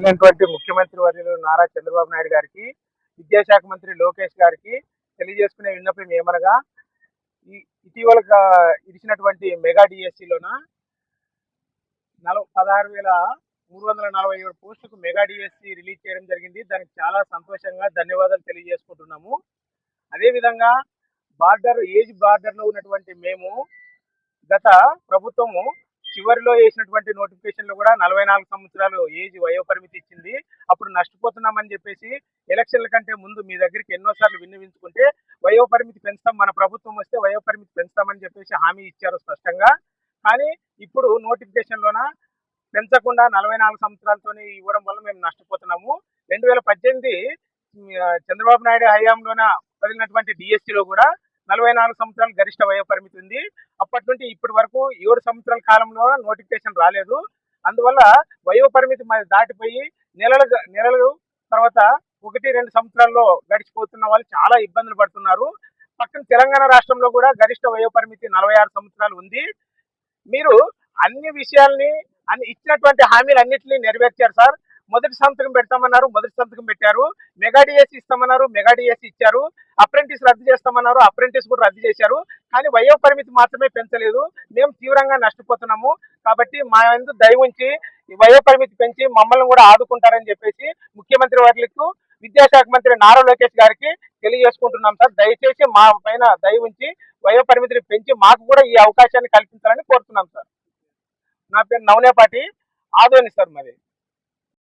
ఉన్నటువంటి ముఖ్యమంత్రి వర్యులు నారా చంద్రబాబు నాయుడు గారికి విద్యాశాఖ మంత్రి లోకేష్ గారికి తెలియజేసుకునే విన్నపం ఏమనగా ఈ ఇటీవల గా- ఇచ్చినటువంటి మెగా డిఎస్సిలోన నలభై పదహారు వేల మూడు వందల నలభై ఏడు పోస్టులకు మెగా డిఎస్సి రిలీజ్ చేయడం జరిగింది. దానికి చాలా సంతోషంగా ధన్యవాదాలు తెలియజేసుకుంటున్నాము. అదేవిధంగా బార్డర్ ఏజ్ బార్డర్లో ఉన్నటువంటి మేము గత ప్రభుత్వము చివరిలో వేసినటువంటి నోటిఫికేషన్లో కూడా నలభై నాలుగు సంవత్సరాలు ఏజ్ వయోపరిమితి ఇచ్చింది. అప్పుడు నష్టపోతున్నామని చెప్పేసి ఎలక్షన్ల కంటే ముందు మీ దగ్గరికి ఎన్నోసార్లు విన్నవించుకుంటే వయో పరిమితి పెంచుతాం మన ప్రభుత్వం వస్తే వయోపరిమితి పెంచుతామని చెప్పేసి హామీ ఇచ్చారు స్పష్టంగా. కానీ ఇప్పుడు నోటిఫికేషన్ లోన పెంచకుండా నలభై నాలుగు సంవత్సరాలతోనే ఇవ్వడం వల్ల మేము నష్టపోతున్నాము. రెండు వేల పద్దెనిమిది చంద్రబాబు నాయుడు హయాంలోన వదిలినటువంటి డిఎస్సిలో కూడా నలభై నాలుగు సంవత్సరాలు గరిష్ట వయో పరిమితి ఉంది. అప్పటి నుండి ఇప్పటి వరకు ఏడు సంవత్సరాల కాలంలో నోటిఫికేషన్ రాలేదు. అందువల్ల వయో పరిమితి దాటిపోయి నెలలు నెలలు తర్వాత ఒకటి రెండు సంవత్సరాల్లో గడిచిపోతున్న వాళ్ళు చాలా ఇబ్బందులు పడుతున్నారు. పక్కన తెలంగాణ రాష్ట్రంలో కూడా గరిష్ట వయో పరిమితి నలభై ఆరు సంవత్సరాలు ఉంది. మీరు అన్ని విషయాల్ని అన్ని ఇచ్చినటువంటి హామీలు అన్నింటినీ నెరవేర్చారు సార్. మొదటి సంతకం పెడతామన్నారు మొదటి సంతకం పెట్టారు. మెగా ఇస్తామన్నారు మెగా ఇచ్చారు. అప్రెంటిస్ రద్దు చేస్తామన్నారు అప్రెంటిస్ కూడా రద్దు చేశారు. కానీ వయో పరిమితి మాత్రమే పెంచలేదు. మేము తీవ్రంగా నష్టపోతున్నాము. కాబట్టి మా ఎందు దయ ఉంచి ఈ వయో పరిమితి పెంచి మమ్మల్ని కూడా ఆదుకుంటారని చెప్పేసి ముఖ్యమంత్రి వర్లకు విద్యాశాఖ మంత్రి నారా లోకేష్ గారికి తెలియజేసుకుంటున్నాం సార్. దయచేసి మా పైన దయ ఉంచి వయో పరిమితిని పెంచి మాకు కూడా ఈ అవకాశాన్ని కల్పించాలని కోరుతున్నాం సార్. నా పేరు నవనేపాటి ఆదోని సార్ మరి.